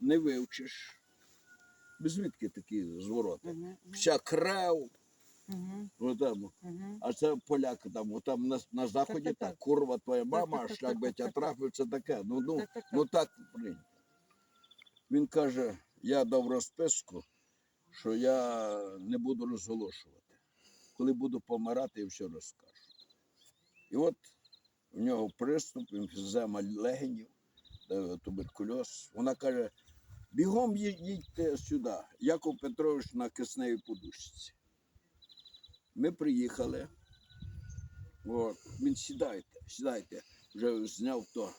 не вивчиш. Звідки такі звороти? Мгм, Вся крев, мгм, отам. мгм. а це поляки там, там на, на заході так, так, так. курва твоя мама, так, так, шлях би так, трафив, це таке. Ну, ну, Так, так, ну так. прийнято. Він каже, я дав розписку, що я не буду розголошувати. Коли буду помирати, я все розкажу. І от у нього приступ, емфізема легенів, е, туберкульоз. Вона каже: бігом їдьте сюди. Яков Петрович на кисневій подушці. Ми приїхали. От, він сідайте, сідайте, вже зняв то,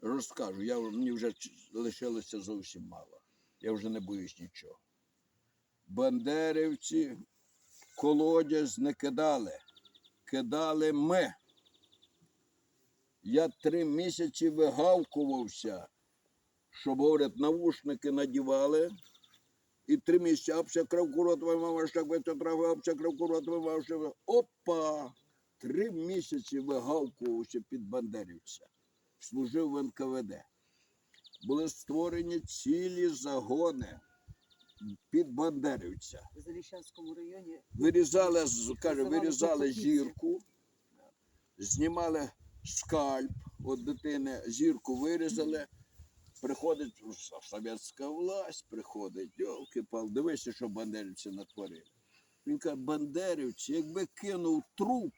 розкажу. Я, мені вже лишилося зовсім мало. Я вже не боюсь нічого. Бандерівці колодязь не кидали, кидали ми. Я три місяці вигавкувався, щоб, говорять, навушники надівали. І три крав твоя мама, штак би трава, апся крав твоя мама. Опа! Три місяці вигавкувався під бандерівця. Служив в НКВД. Були створені цілі загони під бандерівця. В Заліщанському районі. Вирізали, каже, вирізали зірку, знімали скальп від дитини, зірку вирізали. Приходить совєтська власть, приходить, йолки пал дивися, що бандерівці натворили. Він каже, бандерівці, якби кинув труп,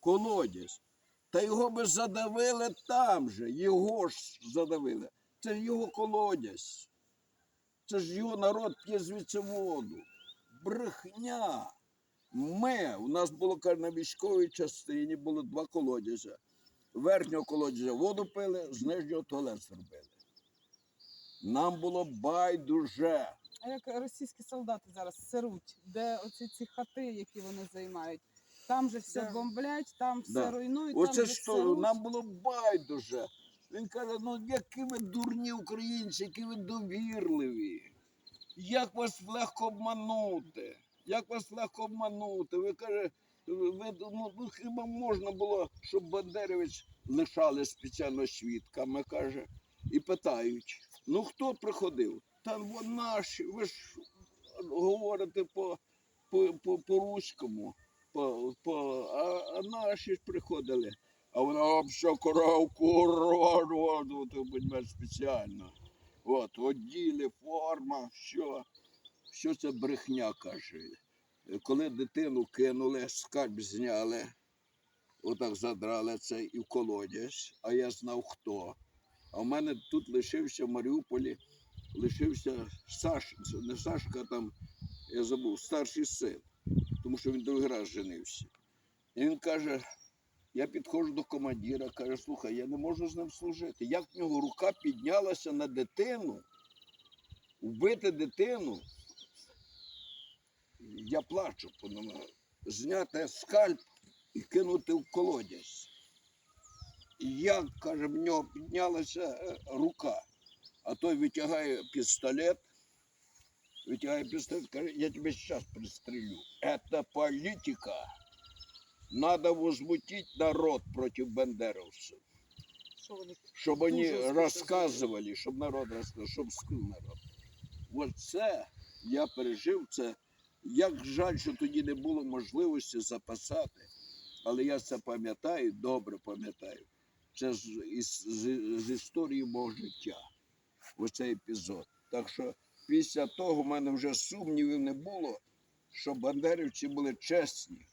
колодязь, та його би задавили там же, його ж задавили. Це ж його колодязь. Це ж його народ п'є звідси воду. Брехня. Ми, у нас було каже, на військовій частині було два колодязя. Верхнього колодязя воду пили, з нижнього туалет зробили. Нам було байдуже. А як російські солдати зараз сируть, де оці ці хати, які вони займають, там же все Да. бомблять, там все Да. руйнують, там Оце же що, сируть. нам було байдуже. Він каже, ну які ви дурні українці, які ви довірливі. Як вас легко обманути? Як вас легко обманути? Ви каже, ви, ну, ну, хіба можна було, щоб Бандеревич лишали спеціально свідками, каже, і питають: ну хто приходив? Та вон наші, ви ж говорите по, по, по, по-руському, по, по, а, а наші ж приходили. А вона що коровку роду, то спеціально. От, оділи, форма, що, що це брехня каже. Коли дитину кинули, скальп зняли, отак задрали це і в колодязь, а я знав хто. А в мене тут лишився в Маріуполі, лишився Саш, не Сашка там, я забув, старший син, тому що він другий раз женився. І він каже: я підходжу до командира, каже, слухай, я не можу з ним служити. Як в нього рука піднялася на дитину, вбити дитину. Я плачу, понімаю. зняти скальп і кинути в колодязь. І як, каже, в нього піднялася е, рука, а той витягає пістолет, витягає пістолет, каже, я тебе зараз пристрелю. Це політика. Надо возмутить народ. Що вони Щоб вони розказували, щоб народ розказував, щоб скрив народ. Це я пережив це. Як жаль, що тоді не було можливості записати, але я це пам'ятаю, добре пам'ятаю. Це з, із, з, з історії мого життя. Оцей епізод. Так що після того в мене вже сумнівів не було, що бандерівці були чесні,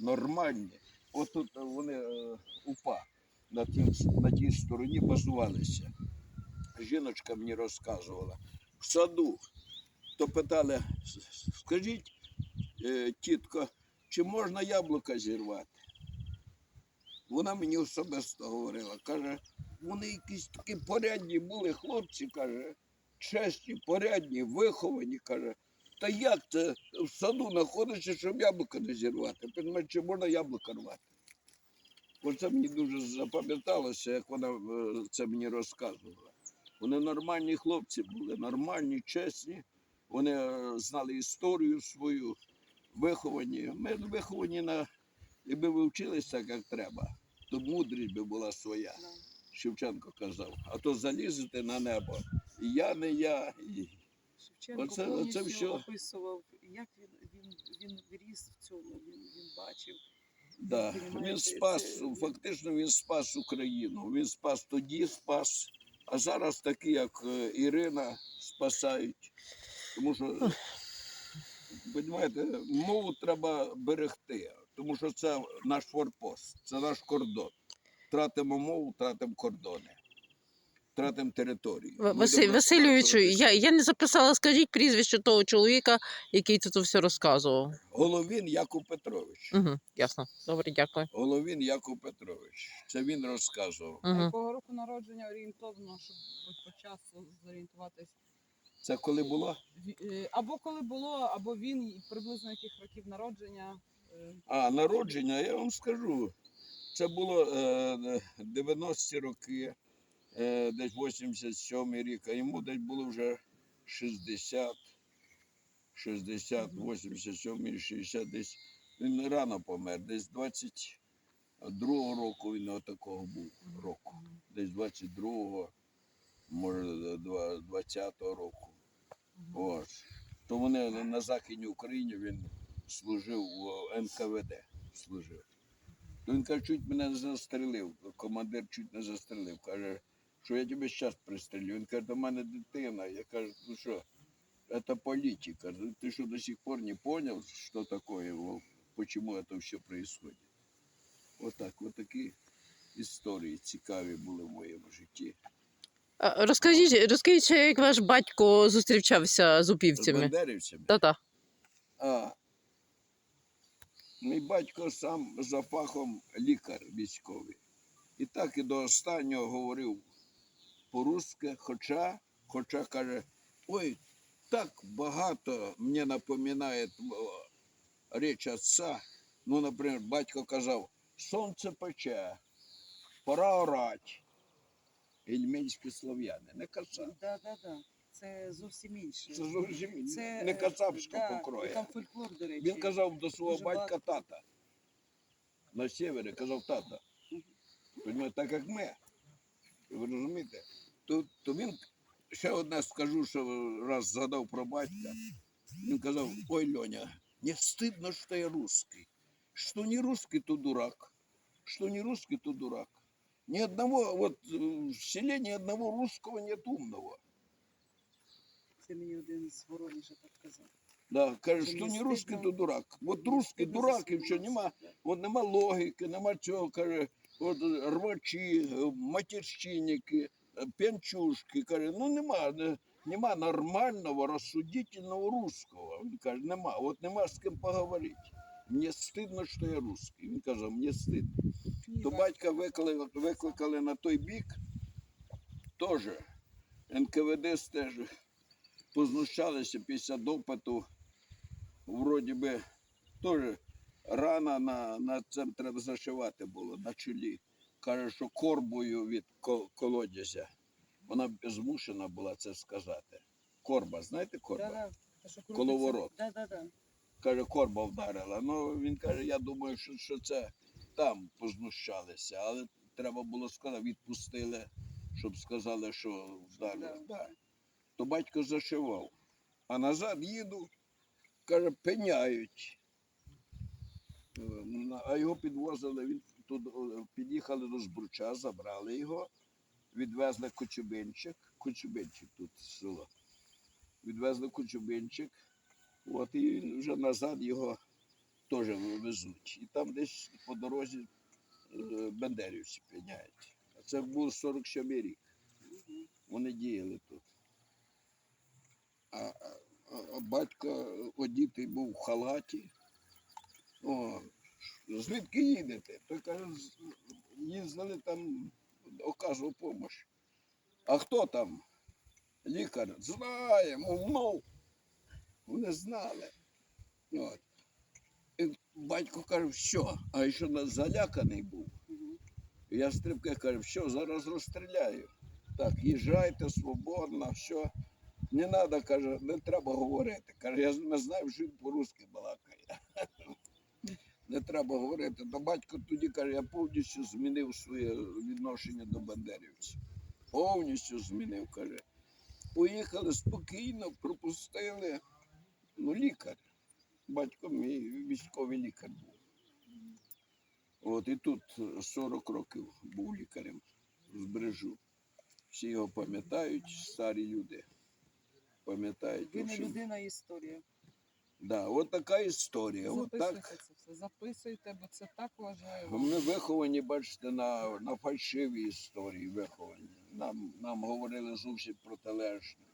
нормальні. От тут вони е, упа на, тім, на тій стороні базувалися. Жіночка мені розказувала. В саду то питали, скажіть, е, тітко, чи можна яблука зірвати? Вона мені особисто говорила, каже, вони якісь такі порядні були хлопці, каже, чесні, порядні, виховані, каже. Та як це в саду знаходишся, щоб яблука не зірвати? Понимаєш, чи можна яблука рвати? Оце мені дуже запам'яталося, як вона е, це мені розказувала. Вони нормальні хлопці були, нормальні, чесні. Вони е, знали історію свою, виховані. Ми виховані на, якби ви вчились так, як треба, то мудрість би була своя. Шевченко казав. А то залізете на небо і я не я. І... Шевченко Оце- повністю оце все. описував, як він, він, він ріс в цьому, він, він бачив. Да. Він спас, фактично він спас Україну. Він спас тоді, спас. А зараз такі, як е, Ірина, спасають. Тому що, розумієте, мову треба берегти, тому що це наш форпост, це наш кордон. Втратимо мову, втратимо кордони, втратимо територію. Василь Васильовичу, я, я не записала, скажіть прізвище того чоловіка, який тут все розказував. Головін Яков Петрович. Угу, ясно. Добре, дякую. Головін Яков Петрович. Це він розказував. Угу. Якого року народження орієнтовно, щоб по часу зорієнтуватись? Це коли було? Е, Або коли було, або він, приблизно яких років народження. А, народження, я вам скажу. Це було е, 90-ті роки, е, десь 87 й рік, а йому десь було вже 60, 60, Мгм. 87, 60 десь. Він рано помер, десь 22-го року він отакого був року. Десь 22-го, може, 20-го року. Ось. То вони на Західній Україні він служив у НКВД. Служив. То він каже, чуть мене не застрелив. Командир чуть не застрелив. Каже, що я тебе зараз пристрелю. Він каже, до мене дитина. Я кажу, ну що, це політика. Ну, Ти що до сих пор не понял, що таке, почему це все происходит. Отак, отакі історії цікаві були в моєму житті. А, Розкажіть, розкажіть, як ваш батько зустрічався з З упівцями. бандерівцями. Та-та. Мій батько сам за фахом лікар військовий. І так і до останнього говорив по-русски, хоча, хоча каже, ой, так багато мені напоминає річ отца. Ну, наприклад, батько казав, сонце пече, пора орать. Ільменські слов'яни, не кацап. Да, да, да. Це зовсім інше. Це зовсім Це, не кацапського да, покрою. Там фольклор, до речі. Він казав до свого Дуже батька багато. тата. На севері казав тата. Понімаєте, так як ми. Ви розумієте? То, то він ще одне скажу, що раз згадав про батька. Він казав: ой, Льоня, не стидно, що я русский. Что не русский, то дурак. Что не русский, то дурак. Ни одного, вот в селе ни одного русского нет умного. Це мені один з Воронежа так казав. Да, каже, що не русский, то дурак. От русский дурак, і що нема. От нема логіки, нема цього, каже, от рвачі, матерщинники, п'янчушки, каже, ну нема, нема нормального, розсудительного русского. Він каже, нема, от нема з ким поговорити. Мені стидно, що я русский. Він каже, мені стидно. То батька викликали, викликали на той бік, теж НКВД теж познущалися після допиту, вроді би, теж рана на, на це треба зашивати було на чолі. Каже, що корбою від ко- колодязя. Вона змушена була це сказати. Корба, знаєте корба? Да, да. Коловорот. Да, да, да. Каже, корба вдарила. Ну він каже, я думаю, що, що це там познущалися, але треба було сказати, відпустили, щоб сказали, що вдарили. Да. То батько зашивав. А назад їду, каже, пеняють. Е, А його підвозили, він тут е, під'їхали до Збруча, забрали його, відвезли Коцюбинчик, Коцюбинчик тут село. Відвезли Коцюбинчик, от і він вже назад його теж везуть. І там десь по дорозі е, бендерівці пеняють. А це був 47 рік. Вони діяли тут. А, батько одітий був в халаті. О, звідки їдете? Той каже, їздили там, оказував допомогу. А хто там? Лікар. Знаємо, мов. Вони знали. От. І батько каже, що? А ще заляканий був. Я стрибки кажу, що зараз розстріляю. Так, їжджайте свободно, що. Не треба, каже, не треба говорити. Каже, я не знаю, що він по-русски балакає. Не треба говорити. То батько тоді каже, я повністю змінив своє відношення до бандерівців. Повністю змінив, каже. Поїхали спокійно, пропустили. Ну, лікар. Батько мій військовий лікар був. От і тут 40 років був лікарем з Брежу. Всі його пам'ятають, старі люди. Пам'ятають. Ви не людина історія. Да, от така історія. От Записуйте так. це все, записуйте, бо це так важливо. Ми виховані, бачите, на, на фальшивій історії виховані. Нам, нам говорили зовсім протилежне.